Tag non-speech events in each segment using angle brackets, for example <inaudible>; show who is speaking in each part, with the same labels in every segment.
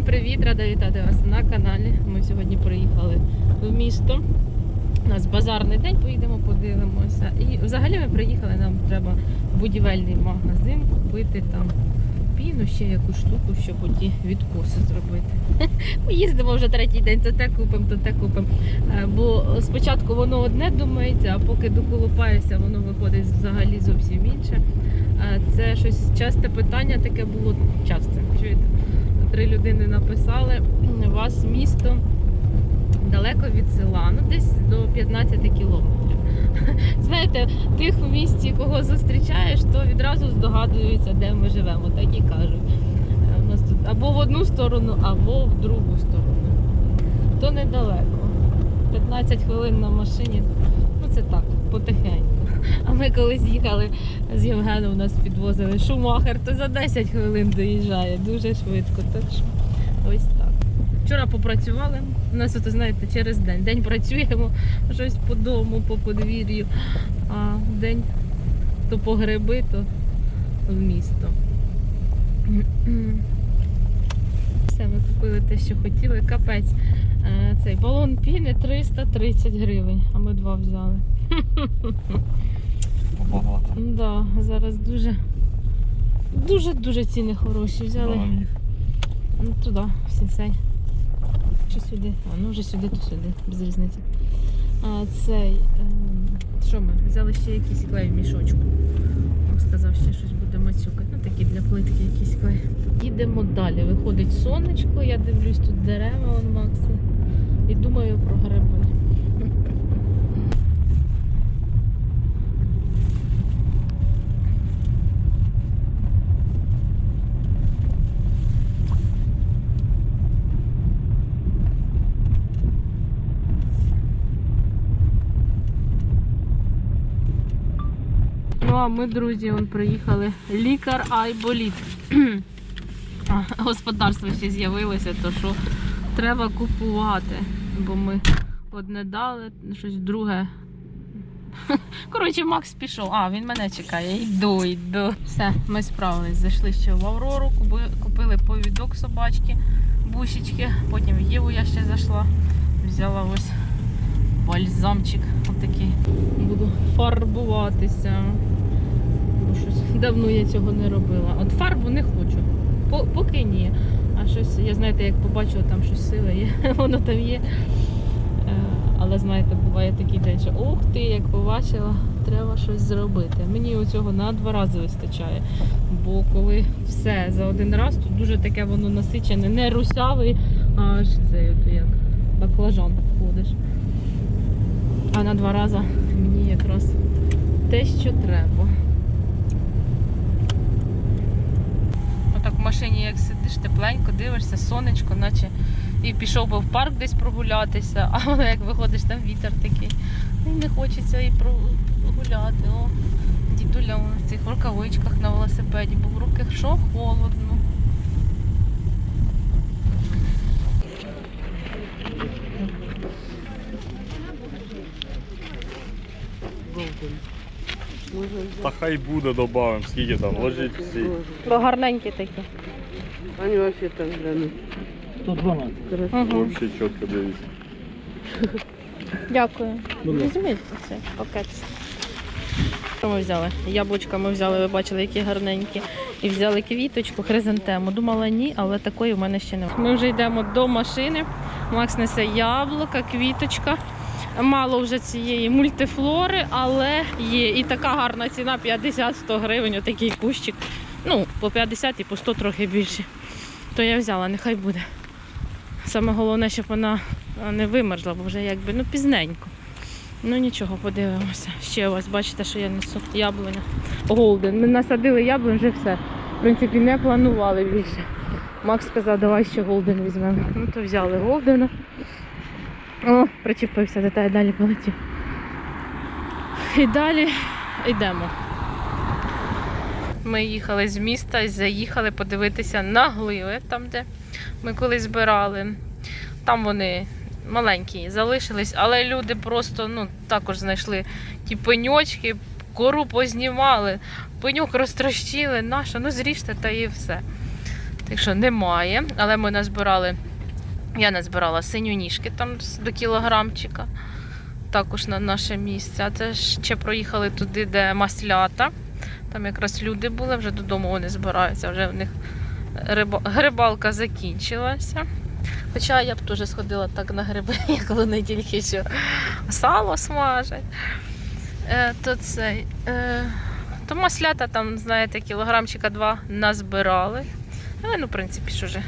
Speaker 1: Всім привіт! Рада вітати вас на каналі. Ми сьогодні приїхали в місто. У нас базарний день, поїдемо, подивимося. І взагалі ми приїхали, нам треба в будівельний магазин купити там піну, ще якусь штуку, щоб оті відкоси зробити. <laughs> Ми їздимо вже третій день, то те купимо, то те купимо. Е, Бо спочатку воно одне думається, а поки доколупаєшся, воно виходить взагалі зовсім інше. Е, Це щось часте питання таке було часте. Чуєте? Три людини написали. У вас місто далеко від села, ну десь до 15 кілометрів. <laughs> Знаєте, тих у місті, кого зустрічаєш, то відразу здогадуються, де ми живемо, так і кажуть. Е, У нас тут або в одну сторону, або в другу сторону. То недалеко. 15 хвилин на машині. Це так, потихеньку. А ми колись їхали з Євгеном, нас підвозили Шумахер, то за 10 хвилин доїжджає дуже швидко. Так що ось так. Вчора попрацювали. У нас, от, знаєте, через день. День працюємо, щось по дому, по подвір'ю, а день то по гриби, то в місто. Все, ми купили те, що хотіли. Капець. Е, Цей балон піни 330 гривень, а ми два взяли.
Speaker 2: Багато.
Speaker 1: Да, зараз дуже дуже дуже ціни хороші. Взяли ну, туди, в сінсей. Чи сюди? А, ну вже сюди, то сюди, без різниці. А, цей. ем, що ми? Взяли ще якийсь клей в мішочку. Сказав, ще щось буде мацюкати. Ну такі для плитки якийсь клей. Їдемо далі. Виходить сонечко, я дивлюсь тут дерева, вон Макса. І думаю про гриби. Ну а ми, друзі, он приїхали. Лікар Айболіт. <clears throat> Господарство ще з'явилося, то що треба купувати. Бо ми одне дали, щось друге. <laughs> Коротше, Макс пішов. А, він мене чекає. Йду, йду. Все, ми справились. Зайшли ще в Аврору, купили повідок собачки, бусічки. Потім в Єву я ще зайшла. Взяла ось бальзамчик отакий. Буду фарбуватися. Бо щось давно я цього не робила. От фарбу не хочу. По- поки ні. Щось, я знаєте, як побачила, там щось силе є, <laughs> воно там є. Е, Але знаєте, буває такий день, що ух ти, як побачила, треба щось зробити. Мені цього на два рази вистачає. Бо коли все за один раз, то дуже таке воно насичене, не русявий, а аж це от як баклажан ходиш. А на два рази мені якраз те, що треба. Отак в машині, як сидиш, тепленько, дивишся, сонечко, наче і пішов би в парк десь прогулятися, <laughs> а воно як виходиш, там вітер такий. І не хочеться і прогуляти. О, дідуля в цих рукавичках на велосипеді, бо в руки що холодно.
Speaker 2: Та хай буде, добавимо, скільки там, ложіть всі.
Speaker 1: Бо гарненькі такі.
Speaker 3: Они вообще там глянут.
Speaker 4: 112.
Speaker 1: Угу.
Speaker 2: Взагалі чітко дивіться.
Speaker 1: Дякую. Візьміть цей пакет. Що ми взяли? Яблучка ми взяли, ви бачили, які гарненькі. І взяли квіточку, хризантему. Думала ні, але такої в мене ще немає. Ми вже йдемо до машини. Макс несе яблука, квіточка. Мало вже цієї мультифлори, але є. І така гарна ціна 50-100 гривень, отакий кущик. Ну, по 50 і по 100 трохи більше. То я взяла, нехай буде. Саме головне, щоб вона не вимерзла, бо вже якби ну пізненько. Ну нічого, подивимося. Ще у вас бачите, що я несу яблуня. Голден. Ми насадили яблунь, вже все. В принципі, не планували більше. Макс сказав, давай ще голден візьмемо. Ну то взяли голдена. О, причепився, до тебе далі полетів. І далі йдемо. Ми їхали з міста і заїхали подивитися на гливи, там, де ми колись збирали. Там вони маленькі залишились, але люди просто ну, також знайшли ті пеньочки, кору познімали, пеньок розтрощили, наша, ну зріжте та і все. Так що немає, але ми назбирали. Я назбирала синьоніжки там до кілограмчика. Також на наше місце. А це ще проїхали туди, де маслята. Там якраз люди були, вже додому вони збираються, вже в них риба- грибалка закінчилася. Хоча я б теж сходила так на гриби, <laughs> як вони тільки що сало смажать. Е, то. Е, то маслята там, знаєте, кілограмчика два назбирали. Але, ну, в принципі, що вже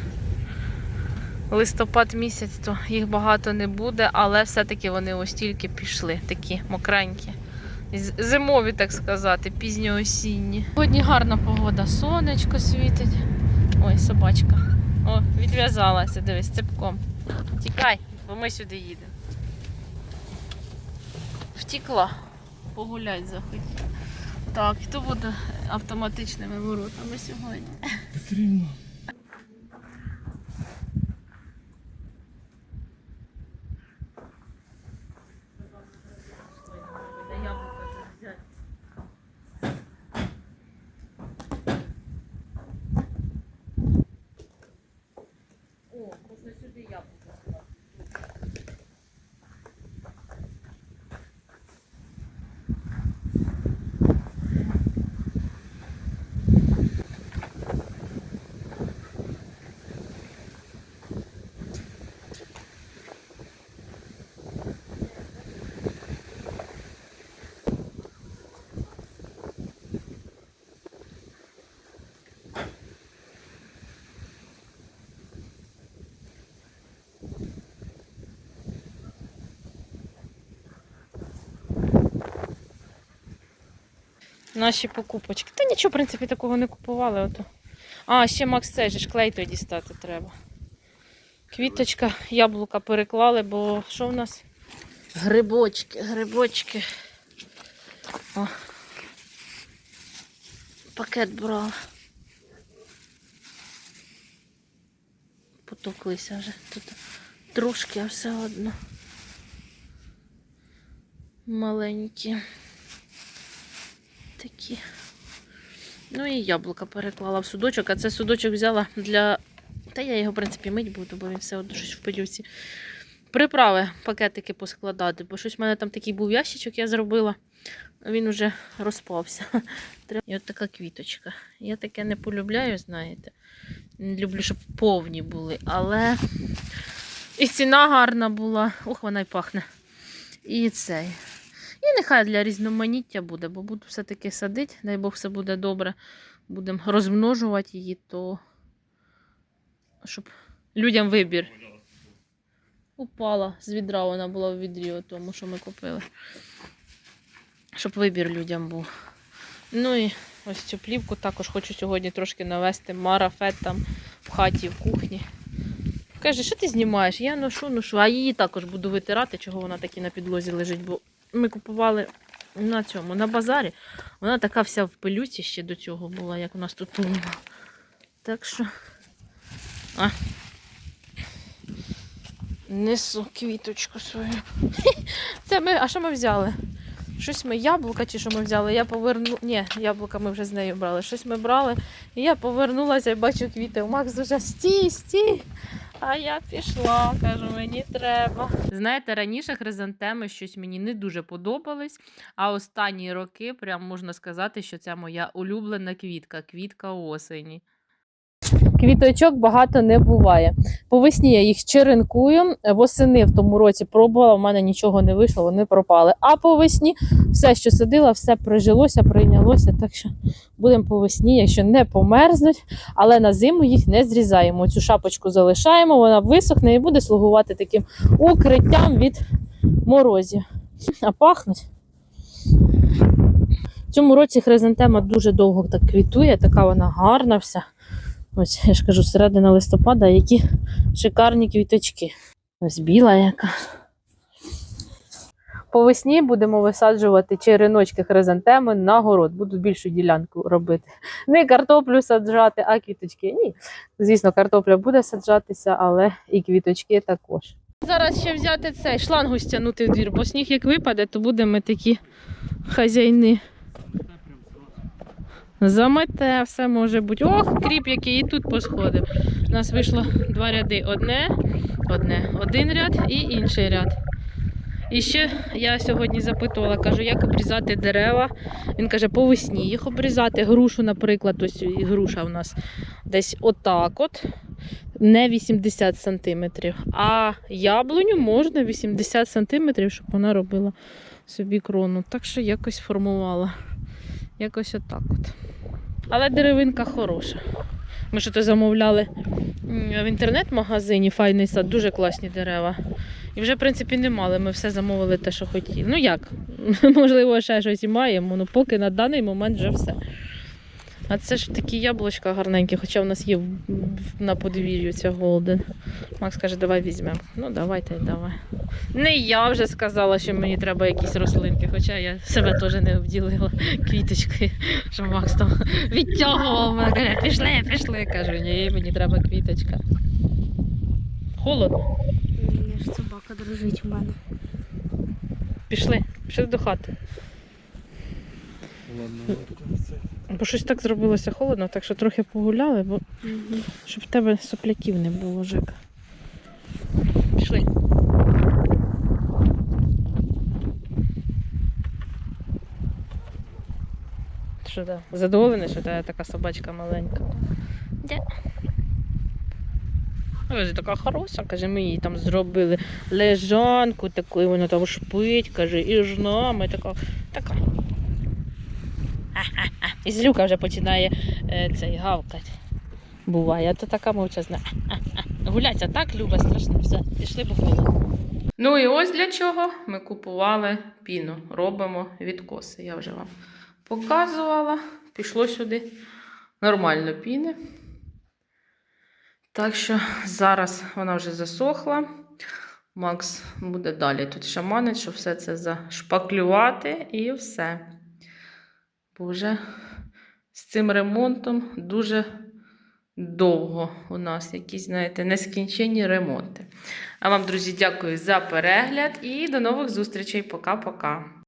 Speaker 1: листопад місяць, то їх багато не буде, але все-таки вони ось тільки пішли, такі мокренькі. Зимові, так сказати, пізньоосінні. Сьогодні гарна погода, сонечко світить. Ой, собачка. О, відв'язалася, дивись, цепком. Тікай, бо ми сюди їдемо. Втікла. Погулять захотіла. Так, хто буде автоматичними воротами сьогодні?
Speaker 2: Потрібно.
Speaker 1: Наші покупочки. Та нічого, в принципі, такого не купували. Ото. А, ще Макс цей же ж клей той дістати треба. Квіточка, яблука переклали, бо що в нас? Грибочки, грибочки. О. Пакет брала. Потоклися вже. Тут трошки, а все одно. Маленькі. Такі. Ну і яблука переклала в судочок, а це судочок взяла для. Та я його, в принципі, мить буду, бо він все одно щось в пилюці. Приправи, пакетики поскладати, бо щось в мене там такий був ящичок, я зробила. Він уже розпався. <laughs> І от така квіточка. Я таке не полюбляю, знаєте. Не Люблю, щоб повні були, але і ціна гарна була. Ух, вона й пахне. І цей. І нехай для різноманіття буде, бо буду все-таки садити, дай Бог все буде добре. Будемо розмножувати її, то щоб людям вибір. Упала з відра, вона була в відрі, тому, що ми купили. Щоб вибір людям був. Ну і ось цю плівку також хочу сьогодні трошки навести марафет там в хаті, в кухні. Каже, що ти знімаєш? Я ношу, ношу, а її також буду витирати, чого вона такі на підлозі лежить, бо ми купували на цьому, на базарі. Вона така вся в пилюці ще до цього була, як у нас тут була. Так що. А. Несу квіточку свою. <laughs> Це ми, а що ми взяли? Щось ми яблука чи що ми взяли? Я поверну. Ні, яблука ми вже з нею брали. Щось ми брали. І я повернулася і бачу квіти. Макс дуже стій, стій. А я пішла, кажу, мені треба. Знаєте, раніше хризантеми щось мені не дуже подобались, а останні роки прям можна сказати, що це моя улюблена квітка, квітка осені. Квіточок багато не буває. По весні я їх черенкую. Восени в тому році пробувала, в мене нічого не вийшло, вони пропали. А по весні все, що садила, все прижилося, прийнялося. Так що будемо по весні, якщо не померзнуть, але на зиму їх не зрізаємо. Цю шапочку залишаємо, вона висохне і буде слугувати таким укриттям від морозів. А пахнуть. В цьому році хризантема дуже довго так квітує, така вона гарна вся. Ось, я ж кажу, середина листопада, які шикарні квіточки. Ось біла яка. По весні будемо висаджувати череночки хризантеми на город. Буду більшу ділянку робити. Не картоплю саджати, а квіточки. Ні. Звісно, картопля буде саджатися, але і квіточки також. Зараз ще взяти цей шлангу стягнути в двір, бо сніг як випаде, то будемо такі хазяйни. Замете, все може бути. Ох, кріп, який і тут посходив. У нас вийшло два ряди. Одне, одне, один ряд і інший ряд. І ще я сьогодні запитувала, кажу, як обрізати дерева. Він каже, по весні їх обрізати. Грушу, наприклад, ось груша у нас десь отак от, не 80 сантиметрів. А яблуню можна 80 сантиметрів, щоб вона робила собі крону. Так що якось формувала. Якось отак от. Але деревинка хороша. Ми що то замовляли в інтернет-магазині файний сад, дуже класні дерева. І вже, в принципі, не мали. Ми все замовили те, що хотіли. Ну як? <laughs> Можливо, ще щось і маємо, але поки на даний момент вже все. А це ж такі яблучка гарненькі, хоча в нас є на подвір'ю ця голден. Макс каже, давай візьмемо. Ну, давайте, давай. Не я вже сказала, що мені треба якісь рослинки, хоча я себе теж не обділила квіточки, що Макс там відтягував мене, каже, пішли, пішли. Кажу, ні, мені треба квіточка. Холодно.
Speaker 4: Ні, ж собака дружить у мене.
Speaker 1: Пішли, пішли до хати. Бо щось так зробилося холодно, так що трохи погуляли, бо щоб в тебе сопляків не було, Жека. Пішли. Що так? Задоволений, що та така собачка маленька? Де? Ось така хороша, каже, ми їй там зробили лежанку таку, і вона там шпить, каже, і ж нами така. така. І злюка вже починає е, цей гавкати. Буває, а то така мовчазна. <laughs> Гуляться так любить, страшно. Все, пішли по колу. Ну і ось для чого ми купували піну. Робимо відкоси. Я вже вам показувала. Пішло сюди нормально піни. Так що зараз вона вже засохла. Макс буде далі тут шаманить, щоб все це зашпаклювати і все. Бо вже з цим ремонтом дуже довго у нас якісь, знаєте, нескінченні ремонти. А вам, друзі, дякую за перегляд і до нових зустрічей. Пока-пока.